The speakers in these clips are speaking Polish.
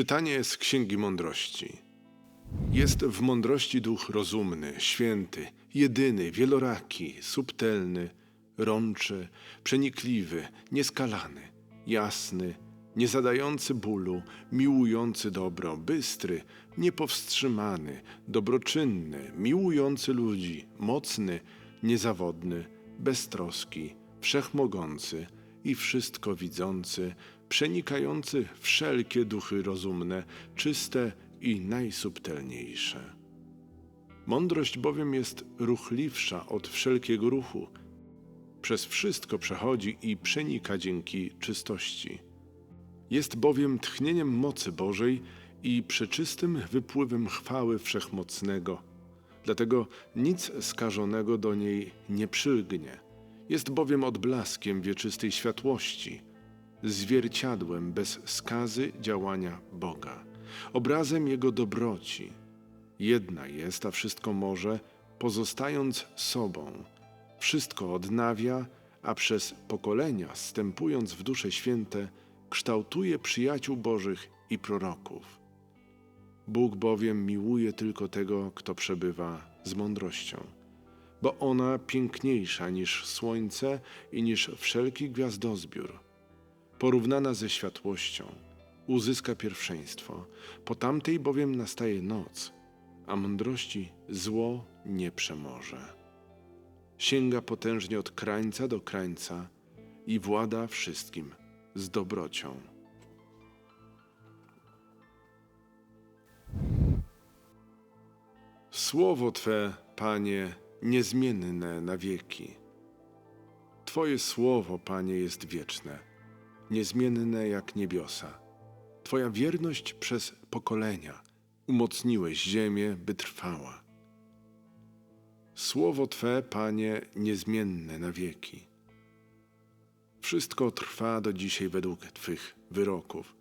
Czytanie z Księgi Mądrości. Jest w mądrości duch rozumny, święty, jedyny, wieloraki, subtelny, rączy, przenikliwy, nieskalany, jasny, niezadający bólu, miłujący dobro, bystry, niepowstrzymany, dobroczynny, miłujący ludzi, mocny, niezawodny, beztroski, wszechmogący i wszystko widzący, przenikający wszelkie duchy rozumne, czyste i najsubtelniejsze. Mądrość bowiem jest ruchliwsza od wszelkiego ruchu, przez wszystko przechodzi i przenika dzięki czystości. Jest bowiem tchnieniem mocy Bożej i przeczystym wypływem chwały Wszechmocnego. Dlatego nic skażonego do niej nie przylgnie. Jest bowiem odblaskiem wieczystej światłości, zwierciadłem bez skazy działania Boga, obrazem Jego dobroci. Jedna jest, a wszystko może, pozostając sobą. Wszystko odnawia, a przez pokolenia, stępując w dusze święte, kształtuje przyjaciół Bożych i proroków. Bóg bowiem miłuje tylko tego, kto przebywa z mądrością, bo ona piękniejsza niż słońce i niż wszelki gwiazdozbiór. Porównana ze światłością, uzyska pierwszeństwo, po tamtej bowiem nastaje noc, a mądrości zło nie przemoże. Sięga potężnie od krańca do krańca i włada wszystkim z dobrocią. Słowo Twe, Panie, niezmienne na wieki. Twoje słowo, Panie, jest wieczne, niezmienne jak niebiosa. Twoja wierność przez pokolenia umocniłeś ziemię, by trwała. Słowo Twe, Panie, niezmienne na wieki. Wszystko trwa do dzisiaj według Twych wyroków,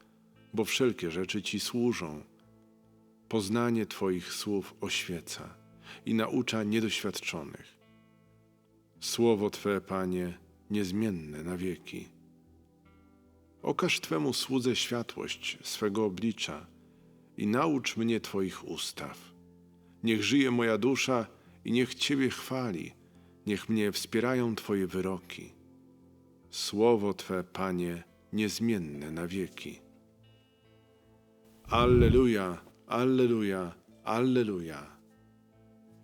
bo wszelkie rzeczy Ci służą. Poznanie Twoich słów oświeca i naucza niedoświadczonych. Słowo Twe, Panie, niezmienne na wieki. Okaż Twemu słudze światłość swego oblicza i naucz mnie Twoich ustaw. Niech żyje moja dusza i niech Ciebie chwali, niech mnie wspierają Twoje wyroki. Słowo Twe, Panie, niezmienne na wieki. Alleluja, Alleluja, Alleluja.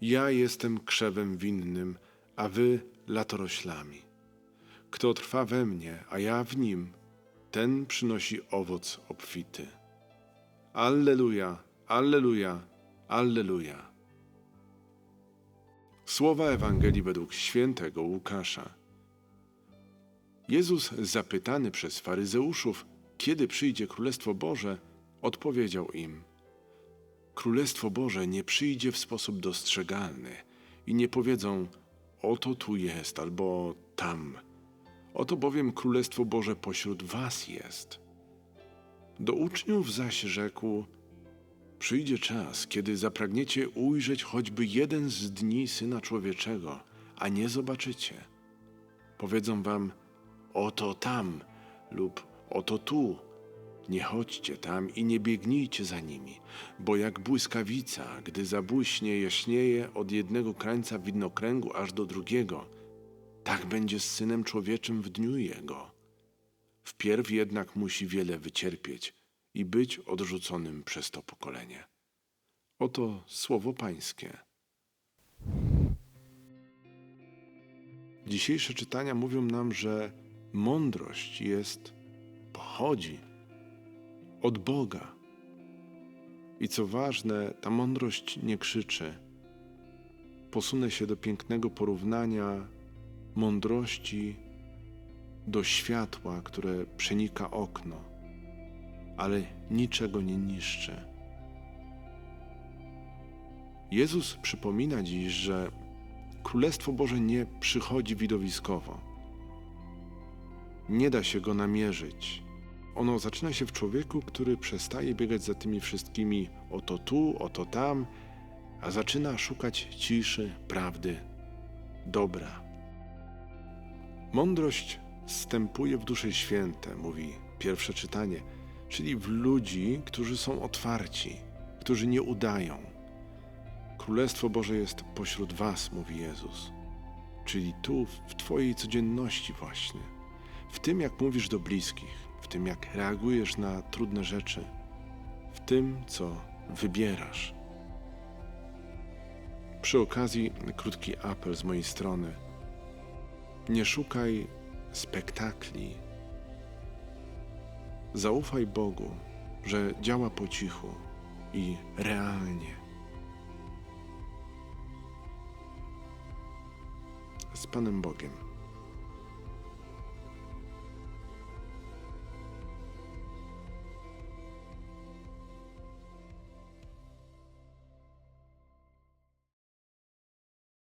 Ja jestem krzewem winnym, a Wy latoroślami. Kto trwa we mnie, a ja w nim, ten przynosi owoc obfity. Alleluja, Alleluja, Alleluja. Słowa Ewangelii według świętego Łukasza. Jezus, zapytany przez faryzeuszów, kiedy przyjdzie Królestwo Boże, odpowiedział im: Królestwo Boże nie przyjdzie w sposób dostrzegalny i nie powiedzą: Oto tu jest albo tam. Oto bowiem Królestwo Boże pośród Was jest. Do uczniów zaś rzekł: Przyjdzie czas, kiedy zapragniecie ujrzeć choćby jeden z dni Syna Człowieczego, a nie zobaczycie. Powiedzą Wam: Oto tam lub oto tu. Nie chodźcie tam i nie biegnijcie za nimi, bo jak błyskawica, gdy zabłyśnie, jaśnieje od jednego krańca widnokręgu aż do drugiego, tak będzie z Synem Człowieczym w dniu Jego. Wpierw jednak musi wiele wycierpieć i być odrzuconym przez to pokolenie. Oto słowo Pańskie. Dzisiejsze czytania mówią nam, że mądrość jest, pochodzi od Boga. I co ważne, ta mądrość nie krzyczy. Posunę się do pięknego porównania mądrości do światła, które przenika okno, ale niczego nie niszczy. Jezus przypomina dziś, że Królestwo Boże nie przychodzi widowiskowo. Nie da się go namierzyć. Ono zaczyna się w człowieku, który przestaje biegać za tymi wszystkimi oto tu, oto tam, a zaczyna szukać ciszy, prawdy, dobra. Mądrość stępuje w dusze święte, mówi pierwsze czytanie, czyli w ludzi, którzy są otwarci, którzy nie udają. Królestwo Boże jest pośród Was, mówi Jezus, czyli tu, w Twojej codzienności, właśnie, w tym, jak mówisz do bliskich, w tym, jak reagujesz na trudne rzeczy, w tym, co wybierasz. Przy okazji, krótki apel z mojej strony. Nie szukaj spektakli. Zaufaj Bogu, że działa po cichu i realnie. Z Panem Bogiem.